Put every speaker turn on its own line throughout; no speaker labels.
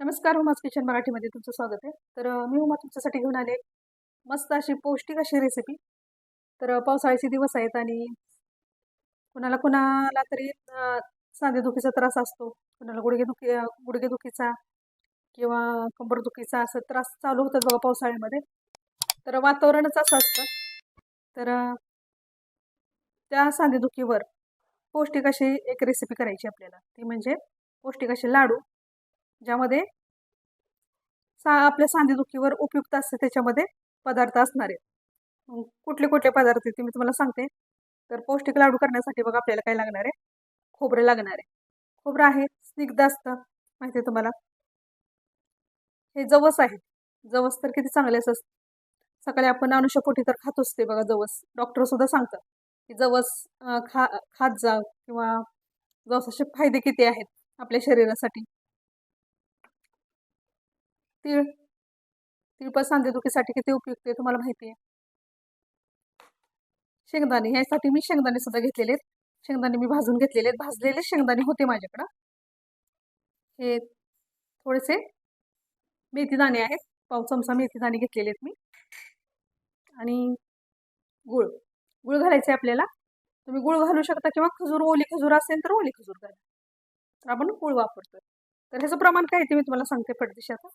नमस्कार hummus kitchen मराठीमध्ये तुमचं स्वागत आहे. तर मी उमा तुमच्यासाठी घेऊन आले मस्त अशी पौष्टिक अशी रेसिपी तर पावसाळ्याचे दिवस आहेत आणि कुणाला कुणाला तरी सांधेदुखीचा त्रास असतो कुणाला गुडघेदुखी गुडघेदुखीचा किंवा कंबरदुखीचा असं त्रास चालू होतात बघा पावसाळ्यामध्ये. तर वातावरणच असं असतं. तर त्या सांधेदुखीवर पौष्टिक अशी एक रेसिपी करायची आपल्याला. ती म्हणजे पौष्टिक असे लाडू. ज्यामध्ये सा आपल्या सांधेदुखीवर उपयुक्त असते त्याच्यामध्ये पदार्थ असणार आहेत. कुठले कुठले पदार्थ आहेत ते मी तुम्हाला सांगते. तर पौष्टिक लाडू करण्यासाठी बघा आपल्याला काय लागणार आहे? खोबरं लागणार आहे. खोबरं आहे स्निग्ध असतं माहिती आहे तुम्हाला? हे जवस आहे. जवस तर किती चांगले असतं. सकाळी आपण अनुषपोटी तर खातोच ते बघा जवस. डॉक्टर सुद्धा सांगतात की जवस खा खात जा किंवा जवसाचे फायदे किती आहेत आपल्या शरीरासाठी. तीळ तीळ पण सांधेदुखीसाठी किती उपयुक्त आहे तुम्हाला माहिती आहे? शेंगदाणे ह्यासाठी मी शेंगदाणे सुद्धा घेतलेले आहेत. शेंगदाणे मी भाजून घेतलेले आहेत. भाजलेले शेंगदाणे होते माझ्याकडं. हे थोडेसे मेथी दाणे आहेत. पाव चमचा मेथी दाणे घेतलेले आहेत मी. आणि गुळ. गुळ घालायचे आपल्याला. तुम्ही गुळ घालू शकता किंवा खजूर ओली खजूर असेल तर ओली खजूर घाला. तर आपण गुळ वापरतो तर ह्याचं प्रमाण काय आहे ते मी तुम्हाला सांगते पटदिशाचं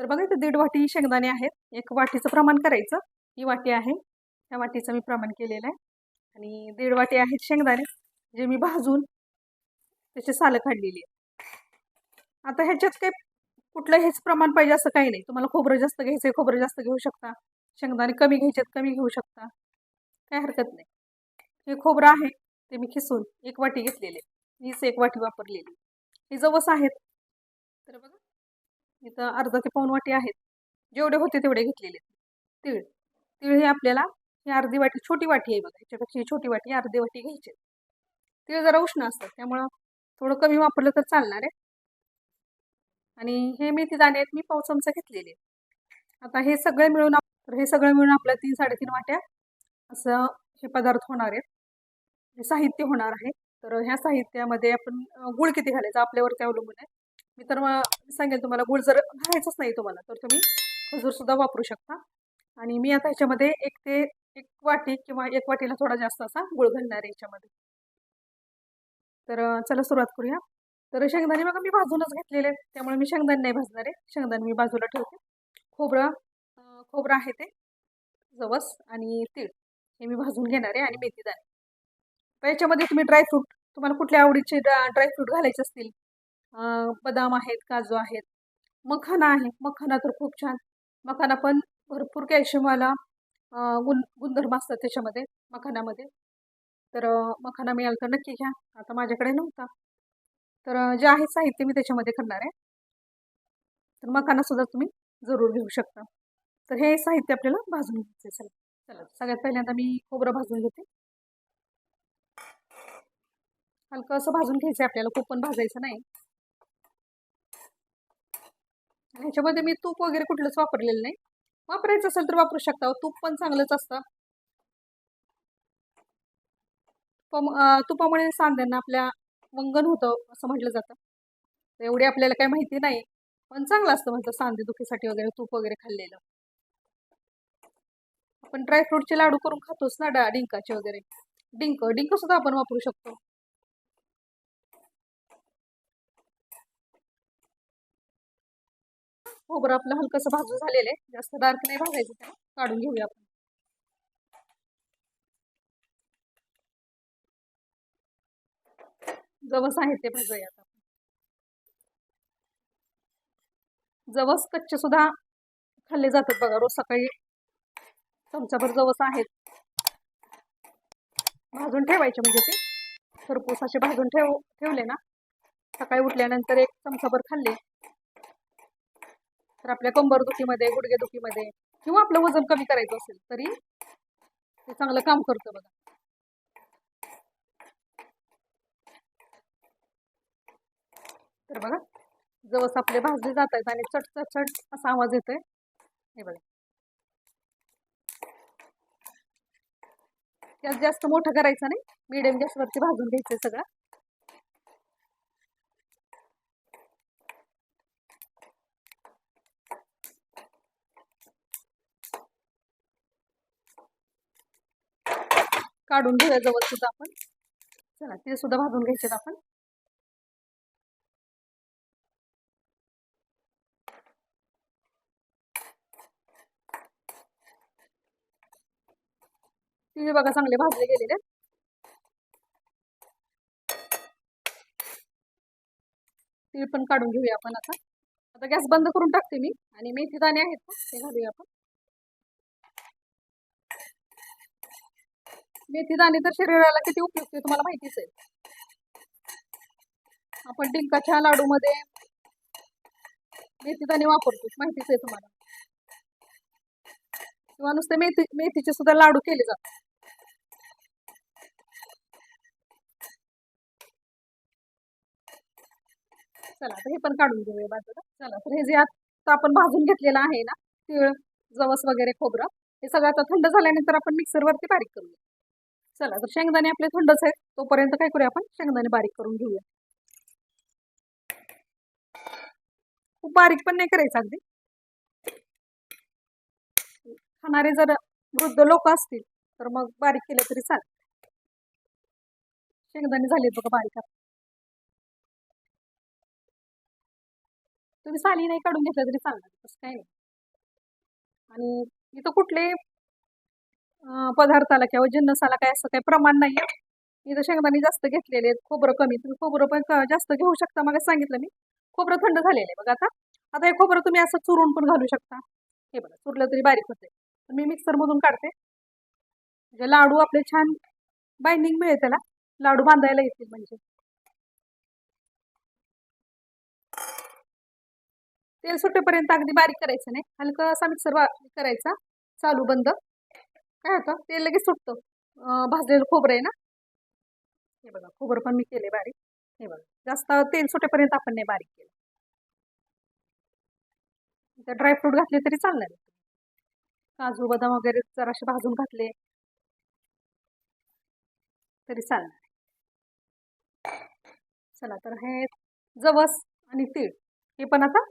तर बघा इथं दीड वाटी शेंगदाणे आहेत. एक वाटीचं प्रमाण करायचं. ही वाटी आहे. त्या वाटीचं मी प्रमाण केलेलं आहे. आणि दीड वाटी आहेत शेंगदाणे जे मी भाजून त्याचे सालं काढलेली आहे आता ह्याच्यात काही कुठलं हेच प्रमाण पाहिजे असं काही नाही. तुम्हाला खोबरं जास्त घ्यायचं आहे खोबरं जास्त घेऊ शकता. शेंगदाणे कमी घ्यायचे कमी घेऊ शकता. काही हरकत नाही. हे खोबरं आहे ते मी खिसून एक वाटी घेतलेले हीच एक वाटी वापरलेली हे जवस आहेत. तर बघा इथं अर्धा ते वाटी आहेत. जेवढे होते तेवढे घेतलेले तीळ तीळ हे आपल्याला ही अर्धी वाटी छोटी वाटी आहे बघा ह्याच्यापेक्षा ही छोटी वाटी अर्धी वाटी घ्यायची. तीळ जरा उष्ण असतात त्यामुळं थोडं कमी वापरलं तर चालणार आहे. आणि हे मेथी दाणे आहेत मी पाव चमचा घेतलेले आता हे सगळे मिळून तर हे सगळं मिळून आपल्या तीन साडेतीन वाट्या असं हे पदार्थ होणार आहेत. हे साहित्य होणार आहे. तर ह्या साहित्यामध्ये आपण गुळ किती घालायचं आपल्यावरती अवलंबून आहे. मी तर मग सांगेल तुम्हाला गुळ जर घालायचंच नाही तुम्हाला तर तुम्ही खजूरसुद्धा वापरू शकता. आणि मी आता ह्याच्यामध्ये एक ते एक वाटी किंवा एक वाटीला थोडा जास्त असा गुळ घालणार आहे याच्यामध्ये. तर चला सुरुवात करूया. तर शेंगदाणे बघा मी भाजूनच घेतलेले आहेत. त्यामुळे मी शेंगदाणे नाही भाजणार आहे. शेंगदाणे मी बाजूला ठेवते. खोबरं खोबरं आहे ते. जवस आणि तीळ हे मी भाजून घेणार आहे आणि मेथीदाणे. तर याच्यामध्ये तुम्ही ड्रायफ्रूट तुम्हाला कुठल्या आवडीचे ड्रायफ्रूट घालायचे असतील बदाम आहेत काजू आहेत. मखाना आहे. मखाना तर खूप छान. मखाना पण भरपूर कॅल्शियमवाला गुण गुणधर्म असतात त्याच्यामध्ये मखानामध्ये. तर मखाना मिळाल तर नक्की घ्या. आता माझ्याकडे नव्हता. तर जे आहे साहित्य मी त्याच्यामध्ये करणार आहे. तर मखानासुद्धा तुम्ही जरूर घेऊ शकता. तर हे साहित्य आपल्याला भाजून घ्यायचं आहे. चला चला. सगळ्यात पहिल्यांदा मी खोबरं भाजून घेते. हलकं असं भाजून घ्यायचं आहे आपल्याला. खूप पण भाजायचं नाही. ह्याच्यामध्ये मी तूप वगैरे कुठलंच वापरलेलं नाही. वापरायचं असेल तर वापरू शकता हो, तूप पण चांगलंच असतं. तुपा- तुपामुळे सांध्यांना आपल्या वंगण होतं असं म्हटलं जातं. एवढी आपल्याला काही माहिती नाही पण चांगलं असतं म्हणतं सांधे दुखीसाठी वगैरे तूप वगैरे खाल्लेलं. आपण ड्रायफ्रूटचे लाडू करून खातोच ना डा डिंकाचे वगैरे. डिंक डिंक सुद्धा आपण वापरू शकतो. खोबरं आपलं हलकंसं भाजून झालेलं आहे. जास्त डार्क नाही भाजायचं त्याला. काढून घेऊया आपण. जवस आहे ते भाजूया आता जवस कच्चे सुद्धा खाल्ले जातात बघा रोज सकाळी चमचाभर जवस आहेत. भाजून ठेवायचे म्हणजे ते. खरपूस असे भाजून ठेव ठेवले ना. सकाळी उठल्यानंतर एक चमचाभर खाल्ले. तर आपल्या कंबर कंबरदुखीमध्ये गुडघेदुखीमध्ये किंवा आपलं वजन कमी करायचं असेल तरी ते चांगलं काम करतं बघा. तर बघा जवस आपले भाजले जात आहेत आणि चट चट असा आवाज येतोय. हे बघा. गॅस जास्त मोठं करायचं नाही. मिडियम गॅसवरती भाजून घ्यायचं सगळं. काढून घेऊया जवळ सुद्धा आपण. चला ते सुद्धा भाजून घ्यायचे आपण. तिळे बघा चांगले भाजले गेलेले. आहेत. तीळ पण काढून घेऊया आपण आता. आता गॅस बंद करून टाकते मी आणि मेथी दाणे आहेत ते घालूया आपण. मेथी दाणे तर शरीराला किती उपयुक्त आहे तुम्हाला माहितीच आहे. आपण डिंकाच्या लाडूमध्ये मेथी दाणे वापरतो माहितीच आहे तुम्हाला. किंवा नुसते मेथी मेथीचे सुद्धा लाडू केले जातात. चला आता हे पण काढून घेऊया बाजूला. चला तर हे जे आता आपण भाजून घेतलेलं आहे ना तीळ जवस वगैरे खोबरं हे सगळं आता थंड झाल्यानंतर आपण मिक्सरवरती बारीक करूया. चला तर शेंगदाणे आपले थंडच आहेत. तोपर्यंत काय करूया आपण? शेंगदाणे बारीक करून घेऊया. खूप बारीक पण नाही करायचं अगदी. खाणारे जर वृद्ध लोक असतील तर मग बारीक केले तरी चालेल. शेंगदाणे झाले बघा बारीक तुम्ही साली नाही काढून घेतलं तरी चालणार तसं काही नाही. आणि इथं कुठले पदार्थाला किंवा जिन्नसाला काय असं काही प्रमाण नाही आहे इथं शेंगदाणे जास्त घेतलेले आहेत. खोबरं कमी तुम्ही खोबरं पण जास्त घेऊ शकता. मग सांगितलं मी. खोबरं थंड झालेलं आहे बघा आता. आता हे खोबरं तुम्ही असं चुरून पण घालू शकता. हे बघा चुरलं तरी बारीक होते मी मिक्सरमधून काढते. म्हणजे लाडू आपले छान बाइंडिंग मिळेल त्याला. लाडू बांधायला येतील म्हणजे. तेल सुटेपर्यंत अगदी बारीक करायचं नाही. हलकं असा मिक्सर करायचा. चालू बंद. काय होतं तेल लगेच सुटतं. भाजलेलं खोबरं आहे ना? हे बघा खोबरं पण मी केले बारीक. हे बघा जास्त तेल सुटेपर्यंत आपण नाही बारीक केलं. तर ड्रायफ्रूट घातले तरी चालणार. काजू बदाम वगैरे जराशे भाजून घातले तरी चालणार. चला तर हे जवस आणि तीळ हे पण आता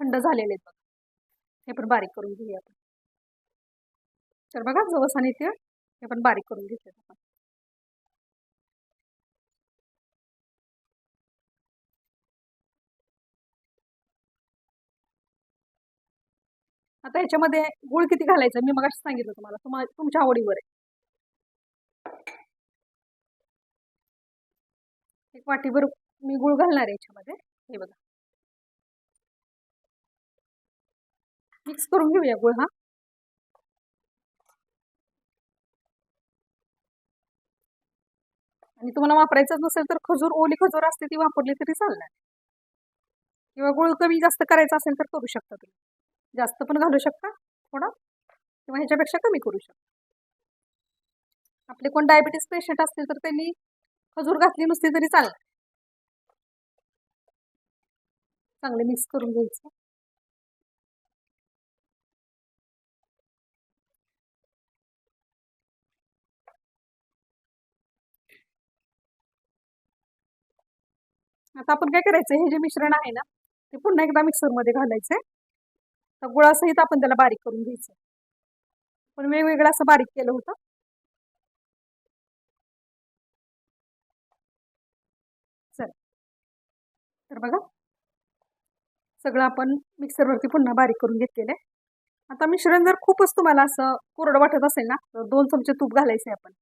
थंड झालेले आहेत बघा. हे पण बारीक करून घेऊया आपण. तर बघा जवस आणि तीळ हे पण बारीक करून घेतले आपण. आता ह्याच्यामध्ये गुळ किती घालायचा मी मगाशी सांगितलं तुम्हाला तुम्हा तुमच्या आवडीवर आहे. एक वाटीभर मी गुळ घालणार आहे याच्यामध्ये हे बघा. मिक्स करून घेऊया गुळ हा. आणि तुम्हाला वापरायचंच नसेल तर खजूर ओली खजूर असते ती वापरली तरी चालणार. किंवा गुळ कमी जास्त करायचा असेल तर करू शकता तुम्ही. जास्त पण घालू शकता थोडा. किंवा ह्याच्यापेक्षा कमी करू शकता. आपले कोण डायबिटीस पेशंट असतील तर त्यांनी खजूर घातली नुसती तरी चालणार. चांगले मिक्स करून घ्यायचं. आता आपण काय करायचं हे जे मिश्रण आहे ना ते पुन्हा एकदा मिक्सरमध्ये घालायचंय. तर गुळासहित आपण त्याला बारीक करून घ्यायचं पण वेगवेगळं असं बारीक केलं होतं. चल. तर बघा. सगळं आपण मिक्सरवरती पुन्हा बारीक करून घेतलेलं आहे. आता मिश्रण जर खूपच तुम्हाला असं कोरडं वाटत असेल ना तर दोन चमचे तूप घालायचे आपण.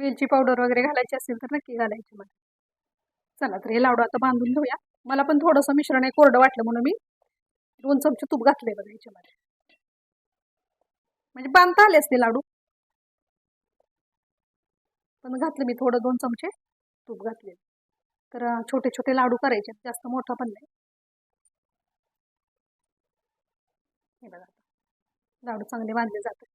वेलची पावडर वगैरे घालायची असेल तर नक्की घालायची मला. चला तर हे लाडू आता बांधून घेऊया. मला पण थोडंसं मिश्रण आहे कोरडं वाटलं म्हणून मी दोन चमचे तूप घातले बघा याच्यामध्ये. म्हणजे बांधता आले असते लाडू. पण घातले मी थोडं दोन चमचे तूप घातले. तर छोटे छोटे लाडू करायचे. जास्त मोठा पण नाही. हे बघा लाडू चांगले बांधले जातात.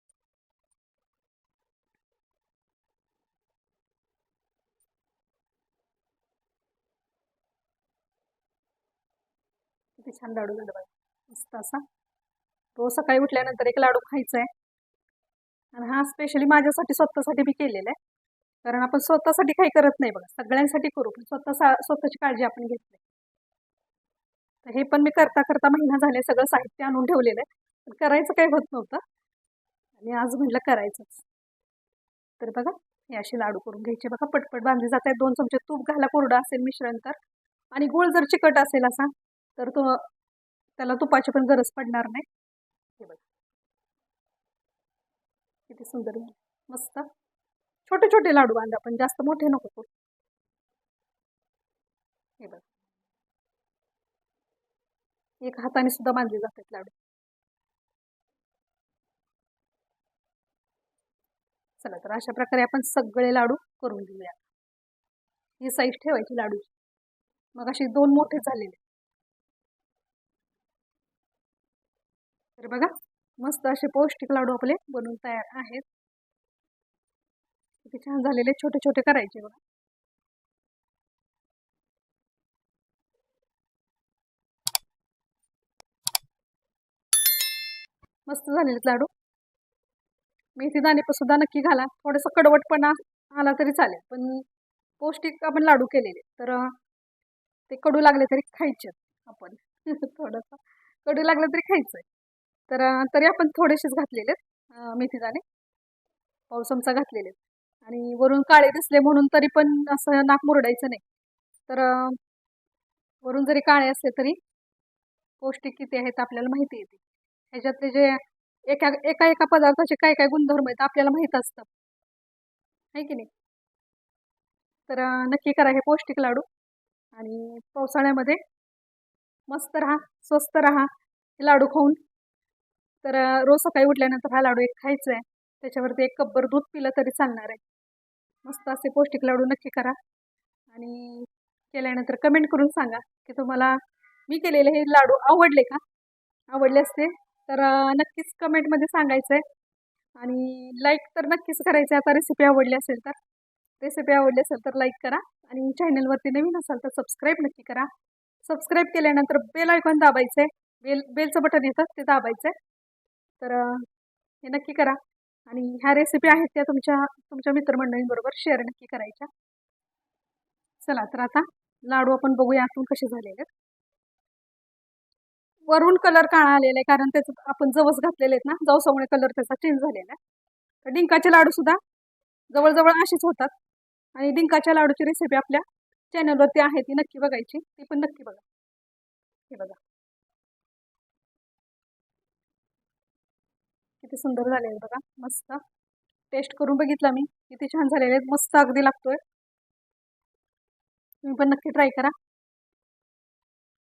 किती छान लाडू झालं बघा. मस्त असा. रोज सकाळी उठल्यानंतर एक लाडू खायचा आहे आणि हा स्पेशली माझ्यासाठी स्वतःसाठी मी केलेला आहे. कारण आपण स्वतःसाठी काही करत नाही बघा. सगळ्यांसाठी करू पण स्वतः स्वतःची काळजी आपण घेत नाही. तर हे पण मी करता करता महिना झाले सगळं साहित्य आणून ठेवलेलं आहे. पण करायचं काही होत नव्हतं. आणि आज म्हटलं करायचंच. तर बघा हे असे लाडू करून घ्यायचे. बघा पटपट बांधले जात आहेत दोन चमचे तूप घाला कोरडं असेल मिश्रण तर. आणि गुळ जर चिकट असेल असा तर तो त्याला तुपाची पण गरज पडणार नाही. हे बघ. किती सुंदर मस्त. छोटे छोटे लाडू बांधा पण जास्त मोठे नको करू. हे बघ. एक हाताने सुद्धा बांधले जातात लाडू. चला तर अशा प्रकारे आपण सगळे लाडू करून घेऊया. ही साईज ठेवायची लाडूची मग अशी दोन मोठे झालेले. तर बघा. मस्त असे पौष्टिक लाडू आपले बनवून तयार आहेत. किती छान झालेले छोटे छोटे करायचे बघा. मस्त झालेले लाडू. मेथी दाणे पण सुद्धा नक्की घाला. थोडंसं कडवटपणा आला तरी चालेल पण पौष्टिक आपण लाडू केलेले. तर ते कडू लागले तरी खायचे आपण. थोडंसं. कडू लागलं तरी खायचं तर तरी आपण थोडेसेच घातलेले आहेत मेथी दाणे पाव चमचा घातलेले आहेत. आणि वरून काळे दिसले म्हणून तरी पण असं नाक मुरडायचं नाही. तर वरून जरी काळे असले तरी पौष्टिक किती आहेत आपल्याला माहिती येते ह्याच्यातले जे एका एका एका पदार्थाचे काय काय गुणधर्म आहेत आपल्याला माहीत असतं. आहे की नाही? तर नक्की करा हे पौष्टिक लाडू. आणि पावसाळ्यामध्ये मस्त राहा स्वस्त राहा हे लाडू खाऊन. तर रोज सकाळी उठल्यानंतर हा लाडू एक खायचा आहे त्याच्यावरती एक कपभर दूध पिलं तरी चालणार आहे. मस्त असे पौष्टिक लाडू नक्की करा. आणि केल्यानंतर कमेंट करून सांगा की तुम्हाला मी केलेले हे लाडू आवडले का? आवडले असते तर नक्कीच कमेंटमध्ये सांगायचं आहे आणि लाईक तर नक्कीच करायचं. आहे आता रेसिपी आवडली असेल तर. रेसिपी आवडली असेल तर लाईक करा. आणि चॅनलवरती नवीन असाल तर सबस्क्राईब नक्की करा. सबस्क्राईब केल्यानंतर बेल आयकॉन दाबायचं आहे बेल बेलचं बटन येतं ते दाबायचं आहे तर हे नक्की करा. आणि ह्या रेसिपी आहेत त्या तुमच्या तुमच्या मित्रमंडळींबरोबर शेअर नक्की करायच्या. चला तर आता लाडू आपण बघूया आतून कसे झालेले वरून कलर काळा आलेला आहे कारण त्याचं आपण जवस घातलेले आहेत ना जवसामुळे कलर त्याचा चेंज झालेला आहे. तर डिंकाचे लाडू सुद्धा जवळजवळ असेच होतात. आणि डिंकाच्या लाडूची रेसिपी आपल्या चॅनलवरती आहे ती नक्की बघायची. ती पण नक्की बघा. हे बघा. किती सुंदर झाले आहेत बघा. मस्त. टेस्ट करून बघितला मी. किती छान झालेले आहेत. मस्त अगदी लागतोय. तुम्ही पण नक्की ट्राय करा.